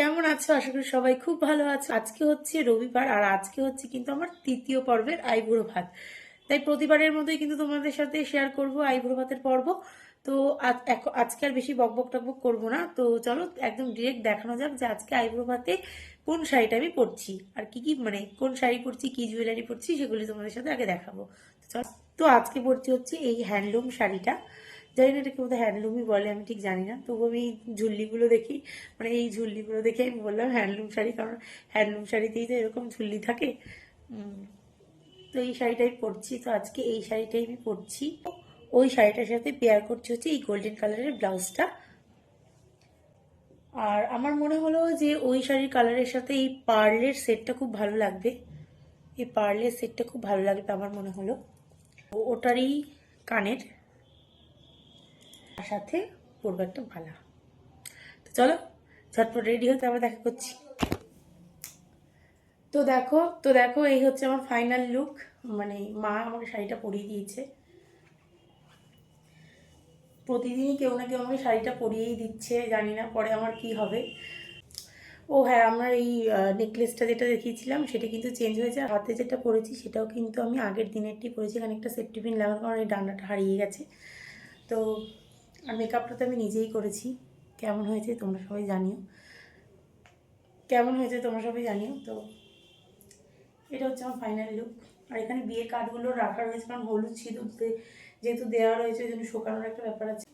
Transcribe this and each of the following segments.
কেমন আছো? আশা করি সবাই খুব ভালো আছো। আজকে হচ্ছে রবিবার আর আজকে হচ্ছে কিন্তু আমার তৃতীয় পর্বের আইবুড়ো ভাত। তাই প্রতিবারের মতোই কিন্তু তোমাদের সাথে শেয়ার করব আইবুড়ো ভাতের পর্ব। তো আজকে আর বেশি বকবক টকবক করব না। তো চলো একদম ডিরেক্ট দেখানো যাক যে আজকে আইবুড়ো ভাতে কোন শাড়িটা আমি পরছি। আর কি কি মানে কোন শাড়ি পরছি, কি জুয়েলারি পরছি সেগুলি তোমাদের সাথে আগে দেখাবো। তো আজকে পরছি হচ্ছে এই হ্যান্ডলুম শাড়িটা। জানি না এটাকে বোধহয় হ্যান্ডলুমই বলে, আমি ঠিক জানি না। তবু আমি এই ঝুল্লিগুলো দেখি মানে এই ঝুল্লিগুলো দেখে আমি বললাম হ্যান্ডলুম শাড়ি, কারণ হ্যান্ডলুম শাড়িতেই তো এরকম ঝুল্লি থাকে। তো এই শাড়িটাই পরছি, তো আজকে এই শাড়িটাই আমি পরছি। ওই শাড়িটার সাথে পেয়ার করছি হচ্ছে এই গোল্ডেন কালারের ব্লাউজটা। আর আমার মনে হলো যে ওই শাড়ির কালারের সাথে এই পার্লের সেটটা খুব ভালো লাগবে। এই পার্লের সেটটা খুব ভালো লাগবে আমার মনে হলো। ওটারই কানের তার সাথে একটা ভালা তো চলো, ঝটপট রেডি হতে আবার দেখা করছি। তো দেখো তো দেখো, এই হচ্ছে আমার ফাইনাল লুক মানে মা আমাকে শাড়িটা পরিয়ে দিয়েছে। প্রতিদিনই কেউ না কেউ আমাকে শাড়িটা পরিয়েই দিচ্ছে, জানি না পরে আমার কি হবে। ও হ্যাঁ আমার এই নেকলেসটা যেটা দেখিয়েছিলাম, সেটা কিন্তু চেঞ্জ হয়েছে। আর হাতে যেটা পরেছি, সেটাও কিন্তু আমি আগের দিনেরটি পরেছি। এখানে একটা সেফটি পিন লাগানো কারণ এই ডান্ডাটা হারিয়ে গেছে। তো আর মেকআপটা তো আমি নিজেই করেছি। কেমন হয়েছে তোমরা সবাই জানিও। কেমন হয়েছে তোমরা সবাই জানিও। তো এটা হচ্ছে আমার ফাইনাল লুক আর এখানে বিয়ে কার্ডগুলো রাখা রয়েছে, কারণ হলুদ সিঁদুর যেহেতু দেওয়া রয়েছে, ওই জন্য শোকানোর একটা ব্যাপার আছে।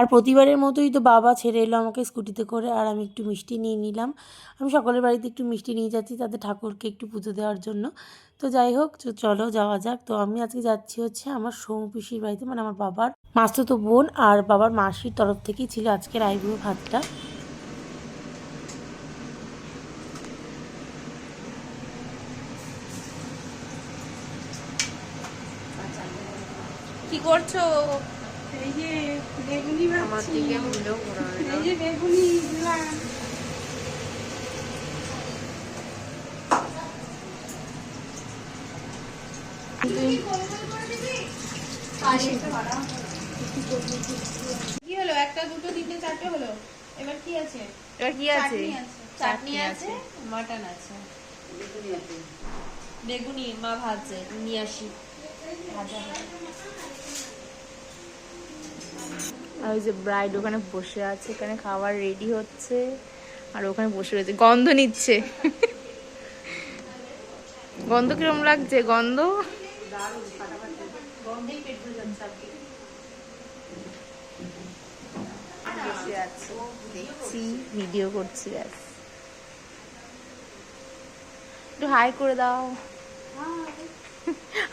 আর প্রতিবারের মতোই তো বাবা ছেড়ে এলো আমাকে স্কুটিতে করে আর আমি একটু মিষ্টি নিয়ে নিলাম। আমি সকলের বাড়িতে একটু মিষ্টি নিয়ে যাচ্ছি তাদের ঠাকুরকে একটু পুজো দেওয়ার জন্য। তো যাই হোক চলো যাওয়া যাক। তো আমি আজকে যাচ্ছি হচ্ছে আমার সৌম পিসির বাড়িতে মানে আমার বাবার মাস্তুতো বোন আর বাবার মাসির তরফ থেকেই ছিল আজকের আইবুড়ো ভাতটা। কি করছ? এই যে বেগুনি ভাবছি। দিকে হলো। ঘোরা এই যে বেগুনি দিলাম কি হলো? একটা দুটো তিনটে চারটে হলো? এবার কি আছে? এবার কি আছে? চাটনি আছে। চাটনি আছে মাটন আছে। বেগুনি মা ভাজছে নিয়ে আসি। ভাজা। আর ওই যে ব্রাইড ওখানে বসে আছে এখানে খাবার রেডি হচ্ছে আর ওখানে বসে রয়েছে গন্ধ নিচ্ছে। গন্ধ কিরম লাগছে? গন্ধ? দেখছি ভিডিও করছি ব্যাস। একটু হাই করে দাও।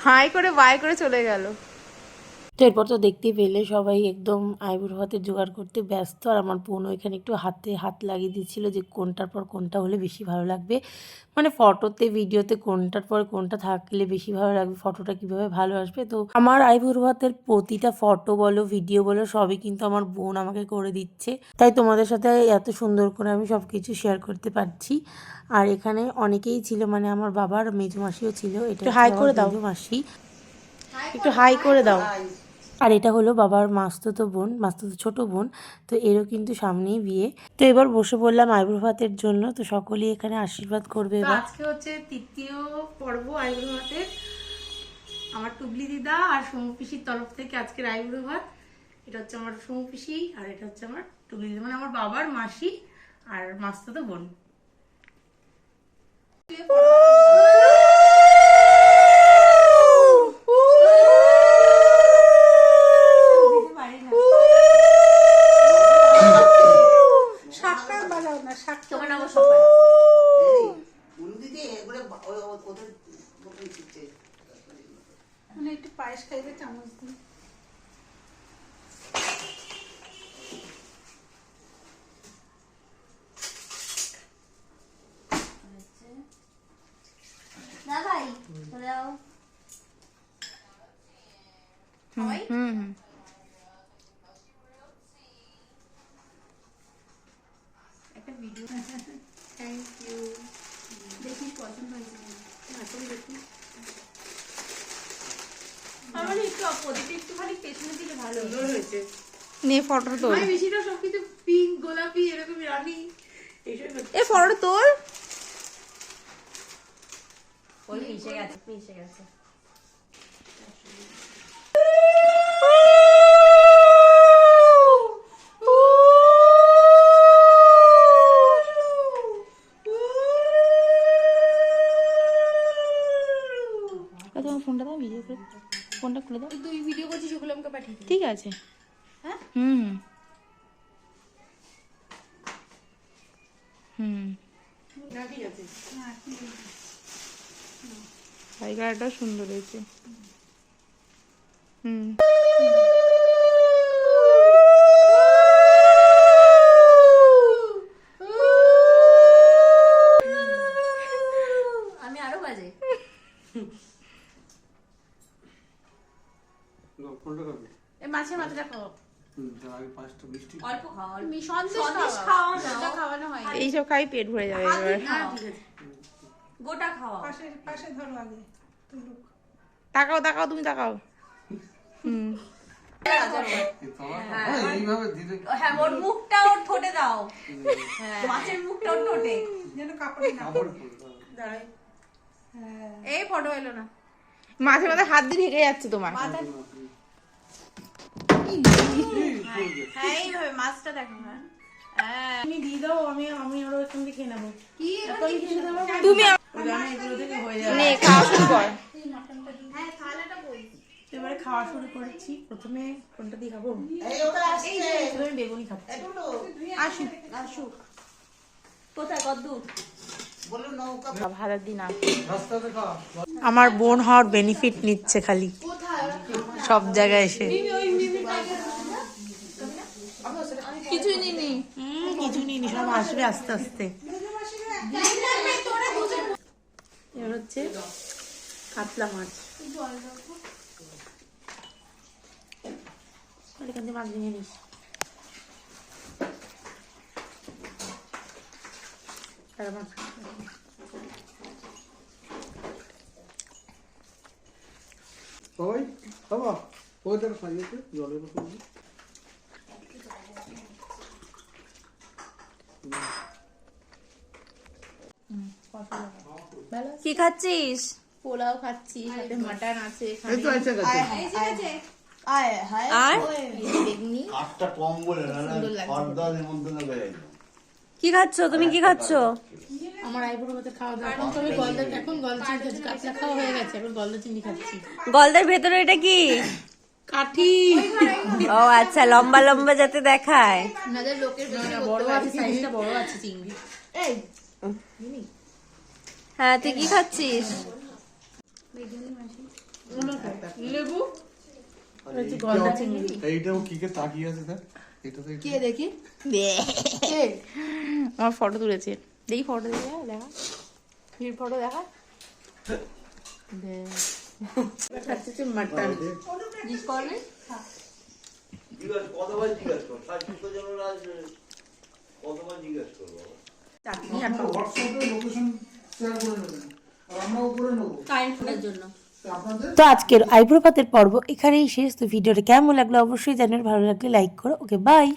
হাই করে বাই করে চলে গেল। তো এরপর তো দেখতেই পেলে সবাই একদম আইবুড়ো ভাতের জোগাড় করতে ব্যস্ত। আর আমার বোন ওইখানে একটু হাতে হাত লাগিয়ে দিচ্ছিল যে কোনটার পর কোনটা হলে বেশি ভালো লাগবে। মানে ফটোতে ভিডিওতে কোনটার পর কোনটা থাকলে বেশি ভালো লাগবে ফটোটা কীভাবে ভালো আসবে। তো আমার আইবুড়ো ভাতের প্রতিটা ফটো বলো ভিডিও বলো সবই কিন্তু আমার বোন আমাকে করে দিচ্ছে। তাই তোমাদের সাথে এত সুন্দর করে আমি সব কিছু শেয়ার করতে পারছি। আর এখানে অনেকেই ছিল মানে আমার বাবার মেজো মাসিও ছিল এটা হাই করে দাও। মাসি। একটু হাই করে দাও। আর এটা হলো বাবার মাস্তুতো বোন মাস্তুতো ছোট বোন তো এরও কিন্তু সামনেই বিয়ে। তো এবার বসে পড়লাম আইব্রো ভাতের জন্য তো সকলেই এখানে আশীর্বাদ করবে এবার। আজকে হচ্ছে তৃতীয় পর্ব আইব্রো ভাতের। আমার টুবলি দিদা আর সমু পিসির তরফ থেকে আজকের আইব্রো ভাত। এটা হচ্ছে আমার সমু পিসি আর এটা হচ্ছে আমার টুবলি দিদা মানে আমার বাবার মাসি আর মাস্তুতো বোন শাকটা বাজাও না শাক তোমার নাম সবাই মানে একটু পায়েস খাইবে চামচ দিয়ে দাদাই চলে যাও সবাই হুম হুম একটা ভিডিও থ্যাংক ইউ দেখিস পছন্দ হয়েছে এখন দেখি আমার একটু অপোজিট একটুখানি পেছনের দিকে ভালো হয়েছে। নে ফটো তোল। আমি বেশিটা সবকিছু পিঙ্ক গোলাপি এরকম রানি। এ ফটো তোল। ওই মিশে গেছে মিশে গেছে। আর তোমার ফোনটা দাও ভিডিও করে ফোনটা খুলে দাও। তুই ভিডিও করছিস ওগুলো আমাকে পাঠিয়ে ঠিক আছে। হ্যাঁ? হুম। হুম। না জায়গাটাও সুন্দর হয়েছে। হুম। হয়। এইসব খাই পেট ভরে যাবে এবার। না ঠিক আছে। গোটা তাকাও তাকাও তুমি তাকাও। হুম। হ্যাঁ, এইভাবে দিলে হ্যাঁ ওর মুখটা ওর ঠোঁটে দাও। হ্যাঁ। মাছের মুখটা ওর ঠোঁটে। কাপড় পরে এই ফটো এলো না। মাঝে মাঝে হাত দিয়ে ঢেকে যাচ্ছে তোমার। হ্যাঁ হ্যাঁ দাও আমি খেয়ে নেব খাওয়া এবারে খাওয়া শুরু প্রথমে কোনটা দিয়ে খাব প্রথমে আসুক আসুক আমার বোন হওয়ার বেনিফিট নিচ্ছে খালি। সব জায়গায় এসে কিছুই নিনি হুম, কিছু নিয়ে নি সব আসবে আস্তে আস্তে। এবার হচ্ছে কাতলা মাছ। এখান থেকে মাছ ভেঙে নিস। মাছ সবাই উপর দিয়ে। কি খাচ্ছিস? পোলাও খাচ্ছি সাথে মাটন আছে এখানে এই তো এসে গেছে আর এই যে বেগনি। কম বলে নিমন্ত্রণ করে কি খাচ্ছ? তুমি কি খাচ্ছ? আমার আইবুড়ো খাওয়া দাওয়া এখন তবে গলদা এখন গলদা চিনি খাচ্ছি খাওয়া হয়ে গেছে এখন গলদা চিনি খাচ্ছি। গলদের ভেতরে এটা কি? কাঠি। ও আচ্ছা লম্বা লম্বা যাতে দেখায়। লোকের বড় আছে সাইজটা বড় আছে চিংড়ি। হ্যাঁ তুই কি খাচ্ছিস? লেবু? এইটাও কি কে তাকিয়ে আছে দেখ এটা তো কে দেখি? আমার ফটো তুলেছে। দেখি ফটো দেখা দেখা। ফির ফটো দেখা। মাটন। জিজ্ঞাস করব তো আজকের আইব্রো পাতের পর্ব এখানেই শেষ। তো ভিডিওটা কেমন লাগল অবশ্যই জানার, ভালো লাগলে লাইক করো। Okay bye